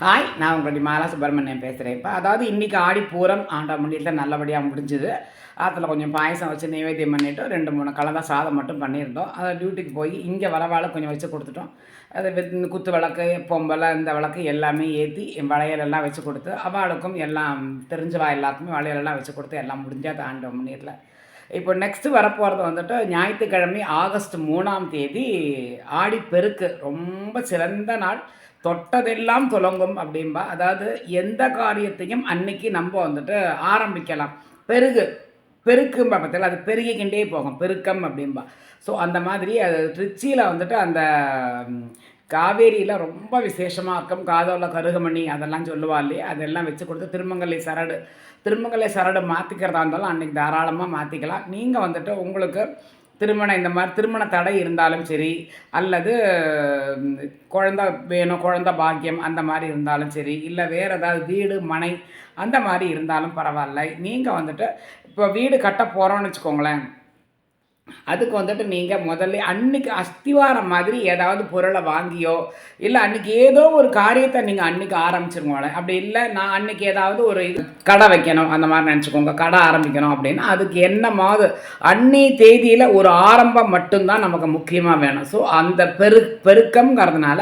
Hi நான் உங்களுடைய மாலா சுப்பிரமணியம் பேசுகிறேன் இப்போ அதாவது இன்றைக்கி ஆடி பூரம் ஆண்டா முடியல நல்லபடியாக முடிஞ்சுது. அதில் கொஞ்சம் பாயசம் வச்சு நைவேத்தியம் பண்ணிவிட்டு ரெண்டு மூணு கலந்தா சாதம் மட்டும் பண்ணியிருந்தோம். அதை டியூட்டிக்கு போய் இங்கே வரவாழை கொஞ்சம் வச்சு கொடுத்துட்டோம். அது குத்து விளக்கு பொம்பளை இந்த விளக்கு எல்லாமே ஏற்றி வளையலெல்லாம் வச்சு கொடுத்து அவளுக்கும் எல்லாம் தெரிஞ்சவா எல்லாருக்குமே வளையலெல்லாம் வச்சு கொடுத்து எல்லாம் முடிஞ்சால் ஆண்ட முன்னேறல இப்போ நெக்ஸ்ட்டு வரப்போகிறது வந்துட்டு ஞாயிற்றுக்கிழமை ஆகஸ்ட் மூணாம் தேதி ஆடி பெருக்கு ரொம்ப சிறந்த நாள். தொட்டதெல்லாம் துலங்கும் அப்படிம்பா. அதாவது எந்த காரியத்தையும் அன்னைக்கு நம்ம வந்துட்டு ஆரம்பிக்கலாம். பெருகு. பெருக்கும்பா பார்த்தீங்களா அது பெருகிக்கிண்டே போகும். பெருக்கம் அப்படிம்பா. ஸோ அந்த மாதிரி அது திருச்சியில் வந்துட்டு அந்த காவேரியில் ரொம்ப விசேஷமாக இருக்கும். காதோல கருகமணி அதெல்லாம் சொல்லுவா இல்லையா? அதெல்லாம் வச்சு கொடுத்து திருமங்கலை சரடு திருமங்கலை சரடு மாற்றிக்கிறதா இருந்தாலும் அன்றைக்கி தாராளமாக மாற்றிக்கலாம் நீங்கள் வந்துட்டு உங்களுக்கு திருமணம் இந்த மாதிரி திருமண தடை இருந்தாலும் சரி அல்லது குழந்த வேணும் குழந்த பாக்கியம் அந்த மாதிரி இருந்தாலும் சரி இல்லை வேறு ஏதாவது வீடு மனை அந்த மாதிரி இருந்தாலும் பரவாயில்ல. நீங்கள் வந்துட்டு இப்போ வீடு கட்ட போகிறோன்னு வச்சுக்கோங்களேன். அதுக்கு வந்துட்டு நீங்கள் முதல்ல அன்னைக்கு அஸ்திவாரம் மாதிரி ஏதாவது பொருளை வாங்கியோ இல்லை அன்னைக்கு ஏதோ ஒரு காரியத்தை நீங்கள் அன்னைக்கு ஆரம்பிச்சிருங்களேன் அப்படி இல்லை நான் அன்னைக்கு ஏதாவது ஒரு இது கடை வைக்கணும் அந்த மாதிரி நினச்சிக்கோங்க கடை ஆரம்பிக்கணும் அப்படின்னா அதுக்கு என்ன மாது அன்னி தேதியில் ஒரு ஆரம்பம் மட்டும்தான் நமக்கு முக்கியமாக வேணும். ஸோ அந்த பெரு பெருக்கம்ங்கிறதுனால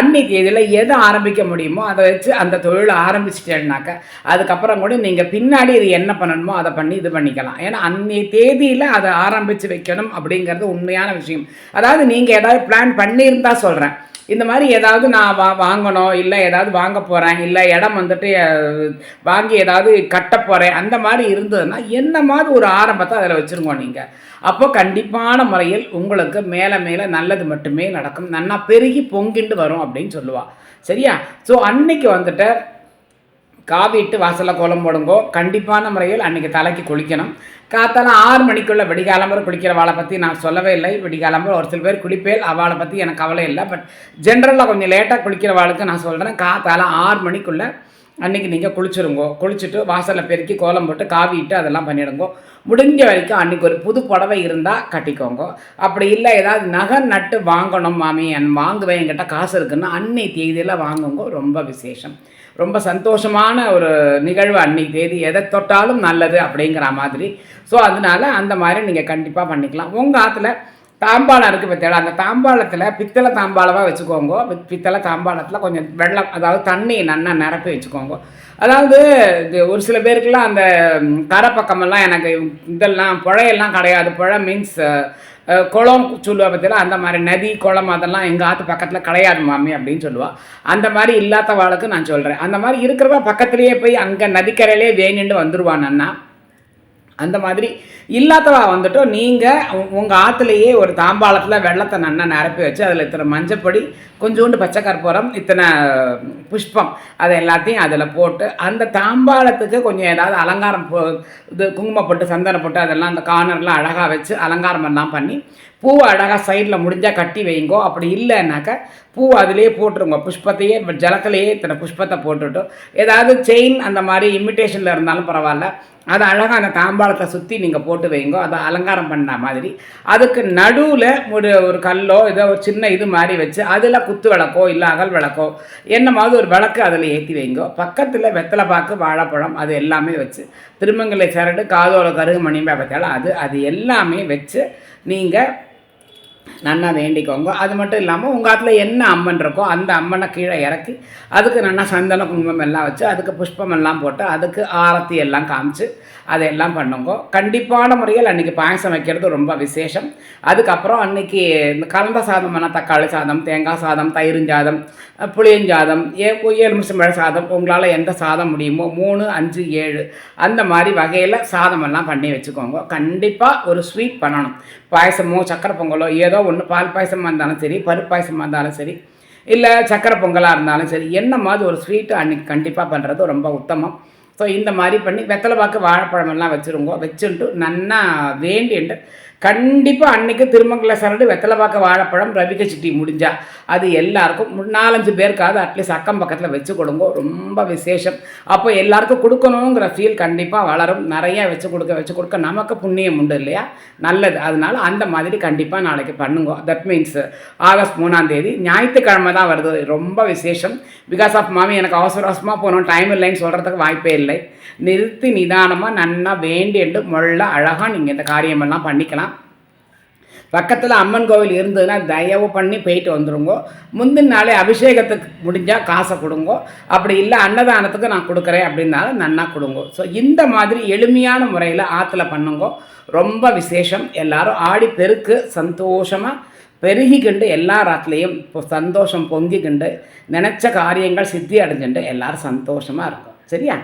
அன்னி தேதியில் எதை ஆரம்பிக்க முடியுமோ அதை வச்சு அந்த தொழிலை ஆரம்பிச்சிட்டேன்னாக்க அதுக்கப்புறம் கூட நீங்கள் பின்னாடி இது என்ன பண்ணணுமோ அதை பண்ணி இது பண்ணிக்கலாம். ஏன்னா அன்னை தேதியில் அதை ஆரம்பித்து வைக்கணும் அப்படிங்கிறது உண்மையான விஷயம். அதாவது நீங்கள் ஏதாவது பிளான் பண்ணியிருந்தா சொல்கிறேன் இந்த மாதிரி ஏதாவது நான் வா வாங்கணும் இல்லை ஏதாவது வாங்க போகிறேன் இல்லை இடம் வந்துட்டு வாங்கி ஏதாவது கட்ட போகிறேன் அந்த மாதிரி இருந்ததுன்னா என்ன மாதிரி ஒரு ஆரம்பத்தை அதில் வச்சுருங்க நீங்கள் அப்போ கண்டிப்பான முறையில் உங்களுக்கு மேலே மேலே நல்லது மட்டுமே நடக்கும். நன்னா பெருகி பொங்கிண்டு வரும் அப்படின்னு சொல்லுவா. சரியா? ஸோ அன்னைக்கு வந்துட்டு காவிட்டு வாசலில் கோலம் போடுங்கோ. கண்டிப்பான முறையில் அன்றைக்கி தலைக்கு குளிக்கணும். காத்தால ஆறு மணிக்குள்ளே விடிகாலம்பரம் குளிக்கிறவாளை பற்றி நான் சொல்லவே இல்லை. விடிகாலம்பரம் ஒரு சில பேர் குளிப்பேல் அவளை பற்றி எனக்கு கவலை இல்லை. பட் ஜென்ரலாக கொஞ்சம் லேட்டாக குளிக்கிறவாளுக்கு நான் சொல்கிறேன் காத்தால ஆறு மணிக்குள்ளே அன்றைக்கி நீங்கள் குளிச்சிருங்கோ. குளிச்சுட்டு வாசலில் பெருக்கி கோலம் போட்டு காவிட்டு அதெல்லாம் பண்ணிடுங்கோ. முடிஞ்ச வரைக்கும் அன்றைக்கி ஒரு புது புடவை இருந்தால் கட்டிக்கோங்க. அப்படி இல்லை ஏதாவது நகை நட்டு வாங்கணும் மாமி. என் வாங்குவேன் என்கிட்ட காசு இருக்குன்னா அன்னை தேதியில் வாங்குங்கோ. ரொம்ப விசேஷம். ரொம்ப சந்தோஷமான ஒரு நிகழ்வு அன்னைக்கு தேதி. எதை தொட்டாலும் நல்லது அப்படிங்கிற மாதிரி. ஸோ அதனால அந்த மாதிரி நீங்கள் கண்டிப்பாக பண்ணிக்கலாம். உங்கள் ஆற்றுல தாம்பாளம் இருக்குது பத்தியால அந்த தாம்பாளத்தில் பித்தளை தாம்பாளமாக வச்சுக்கோங்க. பித்தளை தாம்பாளத்தில் கொஞ்சம் வெள்ளம் அதாவது தண்ணி நல்லா நிரப்பி வச்சுக்கோங்க. அதாவது இது ஒரு சில பேருக்குலாம் அந்த கரை பக்கமெல்லாம் எனக்கு இதெல்லாம் புழையெல்லாம் கிடையாது. புழை மீன்ஸ் குளம் சொல்லுவா பார்த்தீங்கன்னா அந்த மாதிரி நதி குளம் அதெல்லாம் எங்கள் ஆற்று பக்கத்தில் கிடையாது மாமி அப்படின்னு சொல்லுவா. அந்த மாதிரி இல்லாத வாழ்க்கை நான் சொல்கிறேன் அந்த மாதிரி இருக்கிறவா பக்கத்துலேயே போய் அங்கே நதிக்கரையிலே வேணிண்டு வந்துடுவான் அண்ணா. அந்த மாதிரி இல்லாதவா வந்துட்டு நீங்கள் உங்கள் ஆற்றுலையே ஒரு தாம்பாளத்தில் வெள்ளத்தை நன்னா நிரப்பி வச்சு அதில் இத்தனை மஞ்சப்பொடி கொஞ்சோண்டு பச்சை கற்பூரம் இத்தனை புஷ்பம் அதை எல்லாத்தையும் அதில் போட்டு அந்த தாம்பாளத்துக்கு கொஞ்சம் ஏதாவது அலங்காரம் போ இது குங்குமம் போட்டு சந்தனம் போட்டு அதெல்லாம் அந்த கார்னர்லாம் அழகாக வச்சு அலங்காரம் எல்லாம் பண்ணி பூவை அழகாக சைடில் முடிஞ்சால் கட்டி வைங்கோ. அப்படி இல்லைன்னாக்க பூ அதிலே போட்டுருங்க. புஷ்பத்தையே ஜலத்திலேயே இத்தனை புஷ்பத்தை போட்டுட்டு ஏதாவது செயின் அந்த மாதிரி இமிட்டேஷனில் இருந்தாலும் பரவாயில்ல. அதை அழகாக அந்த தாம்பாளத்தை சுற்றி நீங்கள் போட்டு வைங்கோ. அதை அலங்காரம் பண்ண மாதிரி. அதுக்கு நடுவில் ஒரு ஒரு கல்லோ ஏதோ ஒரு சின்ன இது மாதிரி வச்சு அதில் குத்து விளக்கோ இல்லை அகல் விளக்கோ என்னமாவது ஒரு விளக்கு அதில் ஏற்றி வைங்கோ. பக்கத்தில் வெத்தலை பாக்கு வாழைப்பழம் அது எல்லாமே வச்சு திருமங்கலை சரடு காதோல கருகுமணி பார்த்தாலும் அது அது எல்லாமே வச்சு நீங்கள் நன்னா வேண்டிக்கோங்க. அது மட்டும் இல்லாமல் உங்கள் ஆத்துல என்ன அம்மன் இருக்கோ அந்த அம்மனை கீழே இறக்கி அதுக்கு நல்லா சந்தன குங்குமம் எல்லாம் வச்சு அதுக்கு புஷ்பம் எல்லாம் போட்டு அதுக்கு ஆரத்தி எல்லாம் காமிச்சு அதையெல்லாம் பண்ணுங்க. கண்டிப்பான முறையில் அன்றைக்கி பாயசம் வைக்கிறது ரொம்ப விசேஷம். அதுக்கப்புறம் அன்றைக்கி இந்த கலந்த சாதம் பண்ணால் தக்காளி சாதம் தேங்காய் சாதம் தயிருஞ்சாதம் புளியஞ்சாதம் ஏ எலுமிச்சம்பழ சாதம் உங்களால் எந்த சாதம் முடியுமோ மூணு அஞ்சு ஏழு அந்த மாதிரி வகையில் சாதம் எல்லாம் பண்ணி வச்சுக்கோங்க. கண்டிப்பாக ஒரு ஸ்வீட் பண்ணணும். பாயசமோ சக்கரை பொங்கலோ ஏதோ ஒன்று பால் பாயசமாக இருந்தாலும் சரி பருப்பு பாயசமாக இருந்தாலும் சரி இல்லை சக்கரை பொங்கலாக இருந்தாலும் சரி என்ன மாதிரி ஒரு ஸ்வீட்டு அன்றைக்கி கண்டிப்பாக பண்ணுறது ரொம்ப உத்தமம். ஸோ இந்த மாதிரி பண்ணி வெத்தலை பாக்கு வாழைப்பழமெல்லாம் வச்சுருங்கோ வச்சுட்டு நன்னா வேண்டிட்டு கண்டிப்பாக அன்றைக்கு திருமங்கல சரடு வெத்தலைப்பாக்க வாழைப்பழம் ரவிக்க சிட்டி முடிஞ்சால் அது எல்லாருக்கும் மு- நாலஞ்சு பேருக்காவது அட்லீஸ்ட் அக்கம் பக்கத்தில் வச்சு கொடுங்க. ரொம்ப விசேஷம். அப்போ எல்லாருக்கும் கொடுக்கணுங்கிற ஃபீல் கண்டிப்பாக வளரும். நிறைய வச்சு கொடுக்க வச்சு கொடுக்க நமக்கு புண்ணியம் உண்டு இல்லையா? நல்லது. அதனால அந்த மாதிரி கண்டிப்பாக நாளைக்கு பண்ணுங்க. தட் மீன்ஸ் ஆகஸ்ட் மூணாம் தேதி ஞாயிற்றுக்கிழமை தான் வருது. ரொம்ப விசேஷம். பிகாஸ் ஆஃப் மாமி எனக்கு அவசர அவசரமாக போகணும். டைம் இல்லைன்னு சொல்கிறதுக்கு வாய்ப்பே இல்லை. நிறுத்தி நிதானமாக நன்னா வேண்டிட்டு முள்ள அழகாக நீங்கள் இந்த காரியமெல்லாம் பண்ணிக்கலாம். பக்கத்தில் அம்மன் கோவில் இருந்ததுன்னா தயவு பண்ணி போயிட்டு வந்துடுங்கோ முந்தின நாளே அபிஷேகத்துக்கு முடிஞ்சால் காசை கொடுங்கோ. அப்படி இல்லை அன்னதானத்துக்கு நான் கொடுக்குறேன் அப்படின்னாலும் நன்னா கொடுங்கோ. ஸோ இந்த மாதிரி எளிமையான முறையில் ஆற்றுல பண்ணுங்கோ. ரொம்ப விசேஷம். எல்லாரும் ஆடி பெருக்கு சந்தோஷமாக பெருகிக்கிண்டு எல்லா ராத்திலையும் இப்போ சந்தோஷம் பொங்கிக்கிண்டு நினச்ச காரியங்கள் சித்தி அடைஞ்சுட்டு எல்லாரும் சந்தோஷமாக இருக்கும். சரியா?